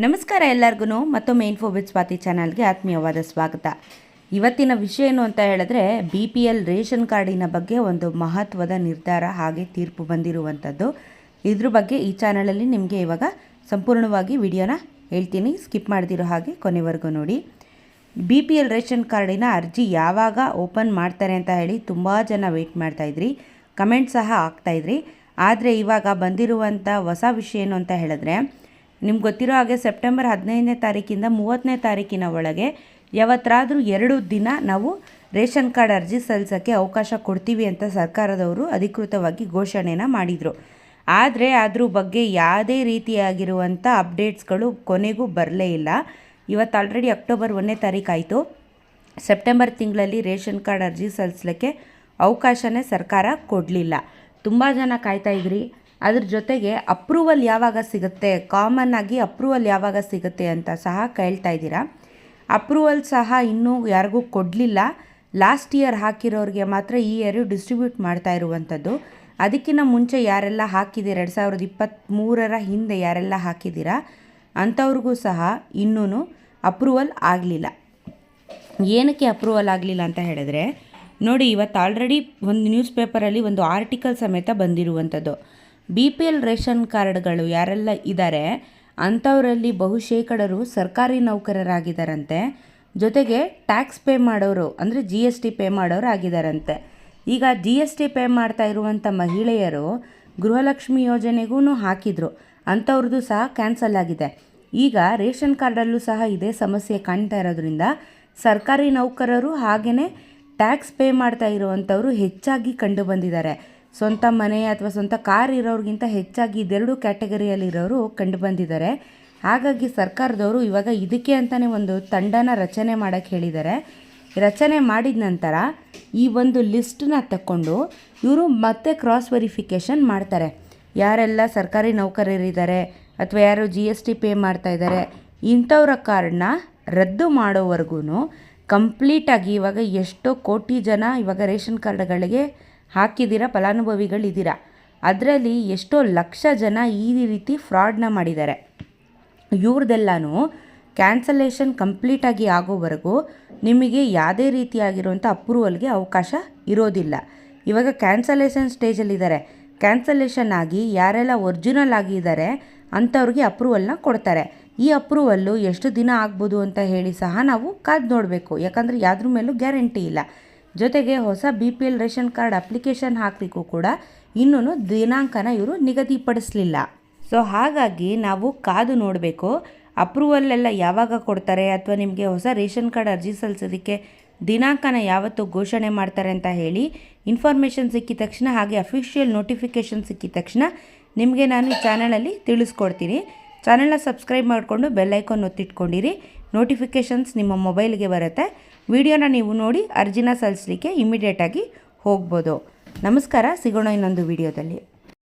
ನಮಸ್ಕಾರ ಎಲ್ಲರಿಗೂ ಮತ್ತೊಮ್ಮೆ ಇನ್ಫೋಬಿಟ್ ಸ್ವಾತಿ ಚಾನಲ್ಗೆ ಆತ್ಮೀಯವಾದ ಸ್ವಾಗತ. ಇವತ್ತಿನ ವಿಷಯ ಏನು ಅಂತ ಹೇಳಿದ್ರೆ ಬಿ ಪಿ ಎಲ್ ರೇಷನ್ ಕಾರ್ಡಿನ ಬಗ್ಗೆ ಒಂದು ಮಹತ್ವದ ನಿರ್ಧಾರ ಹಾಗೆ ತೀರ್ಪು ಬಂದಿರುವಂಥದ್ದು. ಇದ್ರ ಬಗ್ಗೆ ಈ ಚಾನಲಲ್ಲಿ ನಿಮಗೆ ಇವಾಗ ಸಂಪೂರ್ಣವಾಗಿ ವಿಡಿಯೋನ ಹೇಳ್ತೀನಿ. ಸ್ಕಿಪ್ ಮಾಡ್ದಿರೋ ಹಾಗೆ ಕೊನೆವರೆಗೂ ನೋಡಿ. ಬಿ ಪಿ ಎಲ್ ರೇಷನ್ ಕಾರ್ಡಿನ ಅರ್ಜಿ ಯಾವಾಗ ಓಪನ್ ಮಾಡ್ತಾರೆ ಅಂತ ಹೇಳಿ ತುಂಬ ಜನ ವೆಯ್ಟ್ ಮಾಡ್ತಾಯಿದ್ರಿ ಕಮೆಂಟ್ ಸಹ ಆಗ್ತಾಯಿದ್ರಿ ಆದರೆ ಇವಾಗ ಬಂದಿರುವಂಥ ಹೊಸ ವಿಷಯ ಏನು ಅಂತ ಹೇಳಿದ್ರೆ ನಿಮ್ಗೆ ಗೊತ್ತಿರೋ ಹಾಗೆ ಸೆಪ್ಟೆಂಬರ್ ಹದಿನೈದನೇ ತಾರೀಕಿಂದ ಮೂವತ್ತನೇ ತಾರೀಕಿನ ಒಳಗೆ ಯಾವತ್ತಾದರೂ ಎರಡು ದಿನ ನಾವು ರೇಷನ್ ಕಾರ್ಡ್ ಅರ್ಜಿ ಸಲ್ಲಿಸೋಕ್ಕೆ ಅವಕಾಶ ಕೊಡ್ತೀವಿ ಅಂತ ಸರ್ಕಾರದವರು ಅಧಿಕೃತವಾಗಿ ಘೋಷಣೆನ ಮಾಡಿದರು. ಆದರೆ ಅದ್ರ ಬಗ್ಗೆ ಯಾವುದೇ ರೀತಿಯಾಗಿರುವಂಥ ಅಪ್ಡೇಟ್ಸ್ಗಳು ಕೊನೆಗೂ ಬರಲೇ ಇಲ್ಲ. ಇವತ್ತು ಆಲ್ರೆಡಿ ಅಕ್ಟೋಬರ್ ಒಂದನೇ ತಾರೀಕು ಆಯಿತು. ಸೆಪ್ಟೆಂಬರ್ ತಿಂಗಳಲ್ಲಿ ರೇಷನ್ ಕಾರ್ಡ್ ಅರ್ಜಿ ಸಲ್ಲಿಸಲಿಕ್ಕೆ ಅವಕಾಶನೇ ಸರ್ಕಾರ ಕೊಡಲಿಲ್ಲ. ತುಂಬ ಜನ ಕಾಯ್ತಾ ಇದ್ರಿ. ಅದ್ರ ಜೊತೆಗೆ ಅಪ್ರೂವಲ್ ಯಾವಾಗ ಸಿಗುತ್ತೆ? ಕಾಮನ್ ಆಗಿ ಅಪ್ರೂವಲ್ ಯಾವಾಗ ಸಿಗುತ್ತೆ ಅಂತ ಸಹ ಕೇಳ್ತಾ ಇದ್ದೀರಾ. ಅಪ್ರೂವಲ್ ಸಹ ಇನ್ನೂ ಯಾರಿಗೂ ಕೊಡಲಿಲ್ಲ. ಲಾಸ್ಟ್ ಇಯರ್ ಹಾಕಿರೋರಿಗೆ ಮಾತ್ರ ಈ ಇಯರು ಡಿಸ್ಟ್ರಿಬ್ಯೂಟ್ ಮಾಡ್ತಾ ಇರುವಂಥದ್ದು. ಅದಕ್ಕಿಂತ ಮುಂಚೆ ಯಾರೆಲ್ಲ ಹಾಕಿದ್ದೀರ? ಎರಡು ಸಾವಿರದ ಇಪ್ಪತ್ತ್ಮೂರರ ಹಿಂದೆ ಯಾರೆಲ್ಲ ಹಾಕಿದ್ದೀರಾ? ಅಂಥವ್ರಿಗೂ ಸಹ ಇನ್ನೂ ಅಪ್ರೂವಲ್ ಆಗಲಿಲ್ಲ. ಏನಕ್ಕೆ ಅಪ್ರೂವಲ್ ಆಗಲಿಲ್ಲ ಅಂತ ಹೇಳಿದ್ರೆ, ನೋಡಿ ಇವತ್ತು ಆಲ್ರೆಡಿ ಒಂದು ನ್ಯೂಸ್ ಪೇಪರಲ್ಲಿ ಒಂದು ಆರ್ಟಿಕಲ್ ಸಮೇತ ಬಂದಿರುವಂಥದ್ದು. ಬಿ ಪಿ ಎಲ್ ರೇಷನ್ ಕಾರ್ಡ್ಗಳು ಯಾರೆಲ್ಲ ಇದ್ದಾರೆ ಅಂಥವರಲ್ಲಿ ಬಹುಶೇಕಡರು ಸರ್ಕಾರಿ ನೌಕರರಾಗಿದ್ದಾರಂತೆ ಜೊತೆಗೆ ಟ್ಯಾಕ್ಸ್ ಪೇ ಮಾಡೋರು, ಅಂದರೆ ಜಿ ಎಸ್ ಟಿ ಪೇ ಮಾಡೋರು ಆಗಿದ್ದಾರಂತೆ ಈಗ ಜಿ ಎಸ್ ಟಿ ಪೇ ಮಾಡ್ತಾ ಇರುವಂಥ ಮಹಿಳೆಯರು ಗೃಹಲಕ್ಷ್ಮಿ ಯೋಜನೆಗೂ ಹಾಕಿದರು. ಅಂಥವ್ರದ್ದು ಸಹ ಕ್ಯಾನ್ಸಲ್ ಆಗಿದೆ. ಈಗ ರೇಷನ್ ಕಾರ್ಡಲ್ಲೂ ಸಹ ಇದೇ ಸಮಸ್ಯೆ ಕಾಣ್ತಾ ಇರೋದ್ರಿಂದ ಸರ್ಕಾರಿ ನೌಕರರು ಹಾಗೆಯೇ ಟ್ಯಾಕ್ಸ್ ಪೇ ಮಾಡ್ತಾ ಇರುವಂಥವರು ಹೆಚ್ಚಾಗಿ ಕಂಡು ಬಂದಿದ್ದಾರೆ. ಸ್ವಂತ ಮನೆ ಅಥವಾ ಸ್ವಂತ ಕಾರ್ ಇರೋರಿಗಿಂತ ಹೆಚ್ಚಾಗಿ ಇದೆರಡು ಕ್ಯಾಟಗರಿಯಲ್ಲಿರೋರು ಕಂಡು ಬಂದಿದ್ದಾರೆ ಹಾಗಾಗಿ ಸರ್ಕಾರದವರು ಇವಾಗ ಇದಕ್ಕೆ ಅಂತಲೇ ಒಂದು ತಂಡನ ರಚನೆ ಮಾಡೋಕ್ಕೆ ಹೇಳಿದ್ದಾರೆ. ರಚನೆ ಮಾಡಿದ ನಂತರ ಈ ಒಂದು ಲಿಸ್ಟನ್ನ ತಕ್ಕೊಂಡು ಇವರು ಮತ್ತೆ ಕ್ರಾಸ್ ವೆರಿಫಿಕೇಷನ್ ಮಾಡ್ತಾರೆ. ಯಾರೆಲ್ಲ ಸರ್ಕಾರಿ ನೌಕರರಿದ್ದಾರೆ ಅಥವಾ ಯಾರು ಜಿ ಎಸ್ ಟಿ ಪೇ ಮಾಡ್ತಾ ಇದ್ದಾರೆ, ಇಂಥವ್ರ ಕಾರ್ಡನ್ನ ರದ್ದು ಮಾಡೋವರೆಗೂ ಕಂಪ್ಲೀಟಾಗಿ ಇವಾಗ ಎಷ್ಟೋ ಕೋಟಿ ಜನ ಇವಾಗ ರೇಷನ್ ಕಾರ್ಡ್ಗಳಿಗೆ ಹಾಕಿದ್ದೀರಾ, ಫಲಾನುಭವಿಗಳಿದ್ದೀರ? ಅದರಲ್ಲಿ ಎಷ್ಟೋ ಲಕ್ಷ ಜನ ಈ ರೀತಿ ಫ್ರಾಡ್ನ ಮಾಡಿದ್ದಾರೆ. ಇವ್ರದ್ದೆಲ್ಲನೂ ಕ್ಯಾನ್ಸಲೇಷನ್ ಕಂಪ್ಲೀಟಾಗಿ ಆಗೋವರೆಗೂ ನಿಮಗೆ ಯಾವುದೇ ರೀತಿಯಾಗಿರುವಂಥ ಅಪ್ರೂವಲ್ಗೆ ಅವಕಾಶ ಇರೋದಿಲ್ಲ. ಇವಾಗ ಕ್ಯಾನ್ಸಲೇಷನ್ ಸ್ಟೇಜಲ್ಲಿದ್ದಾರೆ. ಕ್ಯಾನ್ಸಲೇಷನ್ ಆಗಿ ಯಾರೆಲ್ಲ ಒರಿಜಿನಲ್ ಆಗಿದ್ದಾರೆ ಅಂಥವ್ರಿಗೆ ಅಪ್ರೂವಲ್ನ ಕೊಡ್ತಾರೆ. ಈ ಅಪ್ರೂವಲ್ಲು ಎಷ್ಟು ದಿನ ಆಗ್ಬೋದು ಅಂತ ಹೇಳಿ ಸಹ ನಾವು ಕಾದು ನೋಡಬೇಕು. ಯಾಕಂದರೆ ಯಾವ್ದ್ರ ಮೇಲೂ ಗ್ಯಾರಂಟಿ ಇಲ್ಲ. ಜೊತೆಗೆ ಹೊಸ B P L ration card application ಹಾಕಲಿಕ್ಕೂ ಕೂಡ ಇನ್ನೂ ದಿನಾಂಕನ ಇವರು ನಿಗದಿಪಡಿಸಲಿಲ್ಲ. ಸೊ ಹಾಗಾಗಿ ನಾವು ಕಾದು ನೋಡಬೇಕು ಅಪ್ರೂವಲ್ ಎಲ್ಲ ಯಾವಾಗ ಕೊಡ್ತಾರೆ ಅಥವಾ ನಿಮಗೆ ಹೊಸ ರೇಷನ್ ಕಾರ್ಡ್ ಅರ್ಜಿ ಸಲ್ಲಿಸೋದಕ್ಕೆ ದಿನಾಂಕನ ಯಾವತ್ತು ಘೋಷಣೆ ಮಾಡ್ತಾರೆ ಅಂತ ಹೇಳಿ ಇನ್ಫಾರ್ಮೇಷನ್ ಸಿಕ್ಕಿದ ತಕ್ಷಣ ಹಾಗೆ ಅಫಿಷಿಯಲ್ ನೋಟಿಫಿಕೇಷನ್ ಸಿಕ್ಕಿದ ತಕ್ಷಣ ನಿಮಗೆ ನಾನು ಚಾನಲಲ್ಲಿ ತಿಳಿಸ್ಕೊಡ್ತೀನಿ. ಚಾನಲ್ನ ಸಬ್ಸ್ಕ್ರೈಬ್ ಮಾಡಿಕೊಂಡು ಬೆಲ್ಲೈಕಾನ್ ಒತ್ತಿಟ್ಕೊಂಡಿರಿ. ನೋಟಿಫಿಕೇಷನ್ಸ್ ನಿಮ್ಮ ಮೊಬೈಲ್ಗೆ ಬರುತ್ತೆ. ವಿಡಿಯೋನ ನೀವು ನೋಡಿ ಅರ್ಜಿನ ಸಲ್ಲಿಸಲಿಕ್ಕೆ ಇಮಿಡಿಯೇಟಾಗಿ ಹೋಗ್ಬೋದು. ನಮಸ್ಕಾರ, ಸಿಗೋಣ ಇನ್ನೊಂದು ವಿಡಿಯೋದಲ್ಲಿ.